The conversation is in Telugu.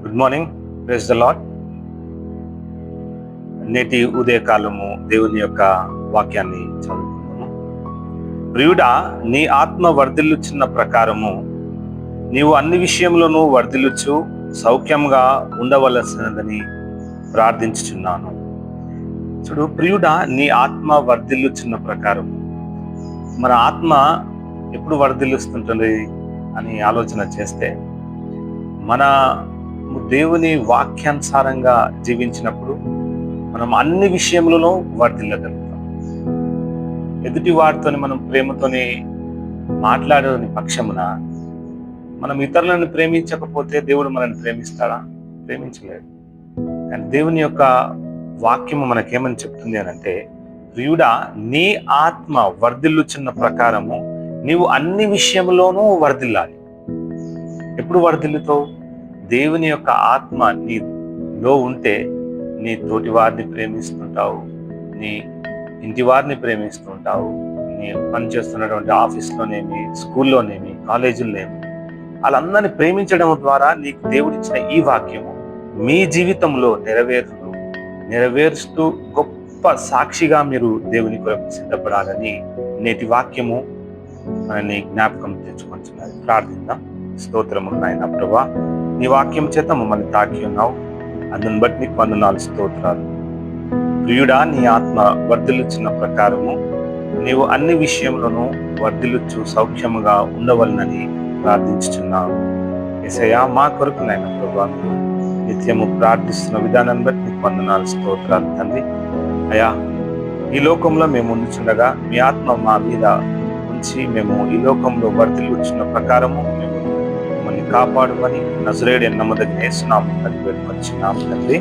Good morning praise the lord నేటి ఉదయకాలము దేవుని యొక్క వాక్యాన్ని చదువుకుందాము. ప్రియుడా నీ ఆత్మ వర్ధిల్లుచున్న ప్రకారము నీవు అన్ని విషయంలోనూ వర్ధిల్లుచు సౌఖ్యంగా ఉండవలసినదని ప్రార్థించుచున్నాను. చూడు ప్రియుడా నీ ఆత్మ వర్ధిల్లుచున్న ప్రకారం మన ఆత్మ ఎప్పుడు వర్ధిల్లుస్తుంటుంది అని ఆలోచన చేస్తే మన దేవుని వాక్యానుసారంగా జీవించినప్పుడు మనం అన్ని విషయంలోనూ వర్తిల్లగలుగుతాం ఎదుటి వారితోని మనం ప్రేమతోని మాట్లాడని పక్షమున మనం ఇతరులను ప్రేమించకపోతే దేవుడు మనల్ని ప్రేమిస్తాడా? ప్రేమించలేడు. కానీ దేవుని యొక్క వాక్యము మనకేమని చెప్తుంది అని అంటే ప్రియుడా నీ ఆత్మ వర్ధిల్లుచున్న ప్రకారము నీవు అన్ని విషయంలోనూ వర్ధిల్లాలి. ఎప్పుడు వర్ధిల్లుతావు? దేవుని యొక్క ఆత్మ నీలో ఉంటే నీ తోటి వారిని ప్రేమిస్తుంటావు నీ ఇంటి వారిని ప్రేమిస్తుంటావు నీ పనిచేస్తున్నటువంటి ఆఫీస్లోనేమి స్కూల్లోనేమి కాలేజీల్లోనేమి వాళ్ళందరినీ ప్రేమించడం ద్వారా నీకు దేవుడిచ్చిన ఈ వాక్యము మీ జీవితంలో నెరవేరుతూ నెరవేరుస్తూ గొప్ప సాక్షిగా మీరు దేవుని కొరకు సిద్ధపడాలని నేటి వాక్యము మనల్ని జ్ఞాపకం తెచ్చుకుంటున్నది ప్రార్థిద్దాం. స్తోత్రము నాయన ప్రభా. నీ వాక్యం చేత మమ్మల్ని తాకి ఉన్నావు. అందుని బట్టి నీకు వందనాలు స్తోత్రాలు. ప్రియుడా నీ ఆత్మ వర్ధిల్లుచున్న ప్రకారము నీవు అన్ని విషయంలోనూ వర్ధిల్లుచు సౌఖ్యముగా ఉండవలనని ప్రార్థించుచున్నావు ఎసయా మా కొరకు నాయన ప్రభా నిత్యము ప్రార్థిస్తున్న విధానాన్ని బట్టి నీకు వందనాలు స్తోత్రాలు తండ్రి. అయా ఈ లోకంలో మేము ఉంచుండగా మీ ఆత్మ మా మీద ఉంచి మేము ఈ లోకంలో వర్ధిల్లుచున్న ప్రకారము మేము మిమ్మల్ని కాపాడుమని నజరేడు నమ్మదగిన వేస్తున్నాము అని పెట్టుకొచ్చినాము తండ్రి.